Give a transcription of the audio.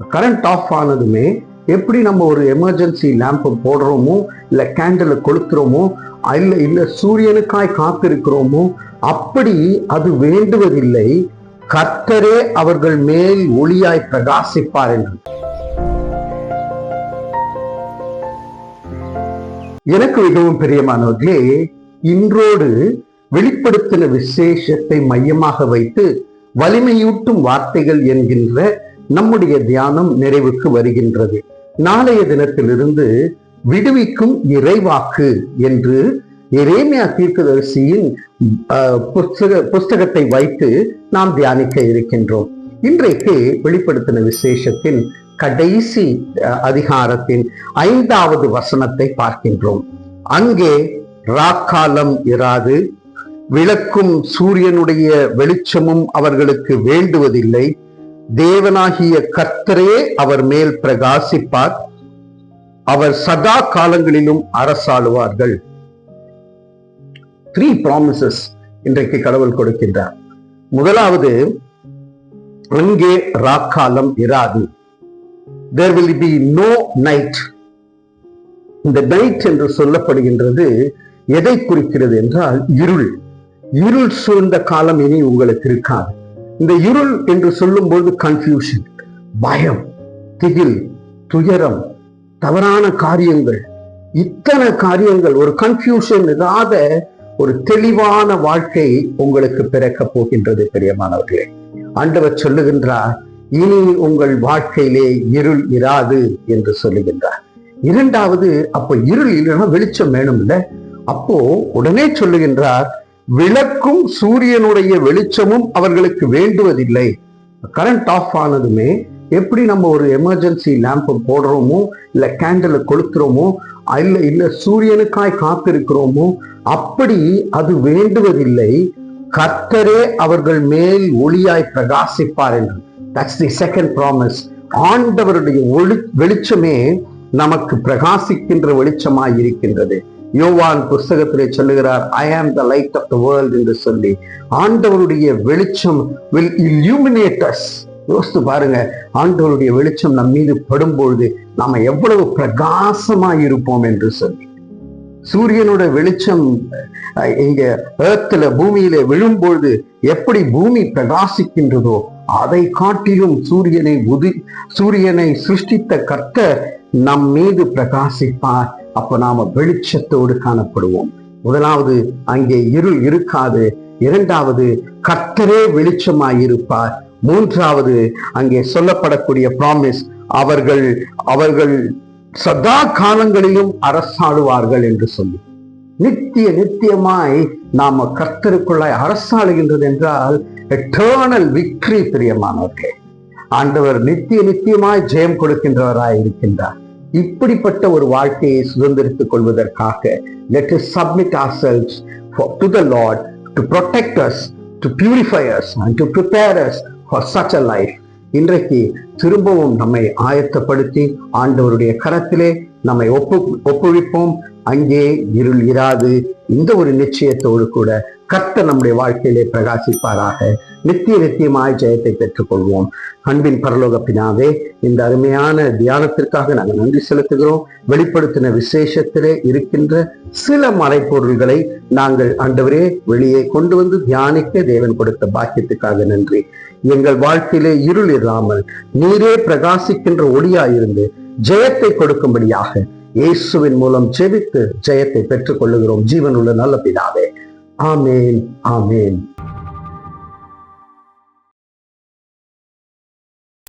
Current off ஆனதுமே எப்படி நம்ம ஒரு எமர்ஜென்சி லேம்ப் போடுறோமோ இல்லை கேண்டில் கொளுத்துறோமோ இல்லை இல்லை சூரியனுக்காய் காத்திருக்கிறோமோ அப்படி அது வேண்டுவதில்லை. கர்த்தரே அவர்கள் மேல் ஒளியாய் பிரகாசிப்பார் என்று. எனக்கு மிகவும் பிரியமானவர்களே இன்றோடு வெளிப்படுத்தின விசேஷத்தை மையமாக வைத்து வலிமையூட்டும் வார்த்தைகள் என்கின்ற நம்முடைய தியானம் நிறைவுக்கு வருகின்றது. நாளைய தினத்திலிருந்து விடுவிக்கும் இறைவாக்கு என்று எரேமியா தீர்க்கதரிசியின் புஸ்தக புஸ்தகத்தை வைத்து நாம் தியானிக்க இருக்கின்றோம். இன்றைக்கு வெளிப்படுத்தின விசேஷத்தின் கடைசி அஹ், அதிகாரத்தின் ஐந்தாவது வசனத்தை பார்க்கின்றோம். அங்கே ராக்காலம் இராது விளக்கும் சூரியனுடைய வெளிச்சமும் அவர்களுக்கு வேண்டுவதில்லை. தேவனாகிய கர்த்தரே அவர் மேல் பிரகாசிப்பார். அவர் சதா காலங்களிலும் அரசாளுவார்கள். த்ரீ ப்ராமிசஸ் இன்றைக்கு கடவுள் கொடுக்கின்றார். முதலாவது அங்கே ராக்காலம் இராது. There will be no night இந்த நைட் என்று சொல்லப்படுகின்றது எதை குறிக்கிறது என்றால் இருள். இருள் சூழ்ந்த காலம் இனி உங்களுக்கு இருக்காது. இந்த இருள் என்று சொல்லும்போது கன்ஃபியூஷன் பயம் திகில் துயரம் தவறான காரியங்கள். இத்தனை காரியங்கள் ஒரு கன்ஃபியூஷன் இல்லாத ஒரு தெளிவான வாழ்க்கை உங்களுக்கு பிறக்க போகின்றது பெரியமானவர்களே. ஆண்டவர் சொல்லுகின்றார் இனி உங்கள் வாழ்க்கையிலே இருள் இராது என்று சொல்லுகின்றார். இரண்டாவது அப்போ இருள் இல்லைன்னா வெளிச்சம் வேணும் இல்ல அப்போ உடனே சொல்லுகின்றார் விளக்கும் சூரியனுடைய வெளிச்சமும் அவர்களுக்கு வேண்டுவதில்லை. கரண்ட் ஆஃப் ஆனதுமே எப்படி நம்ம ஒரு எமர்ஜென்சி லேம்ப் போடுறோமோ இல்ல கேண்டலை கொளுத்துறோமோ இல்லை இல்லை சூரியனுக்காய் காத்திருக்கிறோமோ அப்படி அது வேண்டுவதில்லை. கர்த்தரே அவர்கள் மேல் ஒளியாய் பிரகாசிப்பார் என்று தட்ஸ் தி செகண்ட் ப்ராமிஸ் ஆண்டவருடைய ஒளி வெளிச்சமே நமக்கு பிரகாசிக்கின்ற வெளிச்சமாய் இருக்கின்றது. யோவான் புஸ்தகத்திலே சொல்லுகிறார் I am the light of the world என்று சொல்லி. ஆண்டவருடைய வெளிச்சம் வில் illuminate யோசித்து பாருங்க ஆண்டவருடைய வெளிச்சம் நம் மீது படும்பொழுது நாம எவ்வளவு பிரகாசமாய் இருப்போம் என்று சொல்லி. சூரியனோட வெளிச்சம் இங்க ஏர்த்துல பூமியில விழும்பொழுது எப்படி பூமி பிரகாசிக்கின்றதோ அதை காட்டிலும் சூரியனை உதி சூரியனை சிருஷ்டித்த கர்த்தர் நம் மீது பிரகாசிப்பார். அப்ப நாம வெளிச்சத்தோடு காணப்படுவோம். முதலாவது அங்கே இருள் இருக்காது. இரண்டாவது கர்த்தரே வெளிச்சமாயிருப்பார். மூன்றாவது அங்கே சொல்லப்படக்கூடிய ப்ராமிஸ் அவர்கள் அவர்கள் சதா காலங்களிலும் அரசாளுவார்கள் என்று சொல்லி. நித்திய நித்தியமாய் நாம கர்த்தருக்குள்ளாய் அரசாளுகின்றது என்றால் எட்டர்னல் விக்ரி பிரியமானவர்கள். ஆண்டவர் நித்திய நித்தியமாய் ஜெயம் கொடுக்கின்றவராய் இருக்கின்றார் இப்படிப்பட்ட ஒரு வாழ்க்கையை சுதந்திரித்துக் கொள்வதற்காக let us submit our selves to the Lord to protect us to purify us and to prepare us for such a life இன்றைக்கு திரும்பவும் நம்மை ஆயத்தப்படுத்தி ஆண்டவருடைய கரத்திலே நம்மை ஒப்பு ஒப்புவிப்போம். அங்கே இருள் இராது. இந்த ஒரு நிச்சயத்தோடு கூட கர்த்த நம்முடைய வாழ்க்கையிலே பிரகாசிப்பாராக. நித்திய நித்தியமாய் ஜெயத்தை பெற்றுக்கொள்வோம். அன்பின் பரலோக பினாவே இந்த அருமையான தியானத்திற்காக நாங்கள் நன்றி செலுத்துகிறோம். வெளிப்படுத்தின விசேஷத்திலே இருக்கின்ற சில மறைப்பொருள்களை நாங்கள் ஆண்டவரே வெளியே கொண்டு வந்து தியானிக்க தேவன் கொடுத்த பாக்கியத்துக்காக நன்றி. எங்கள் வாழ்க்கையிலே இருள் இல்லாமல் நீரே பிரகாசிக்கின்ற ஒளியாயிருந்து ஜெயத்தை கொடுக்கும்படியாக இயேசுவின் மூலம் ஜெபித்து ஜெயத்தை பெற்றுக் கொள்ளுகிறோம் ஜீவனுள்ள நல்ல பிதாவே. ஆமேன் ஆமேன்.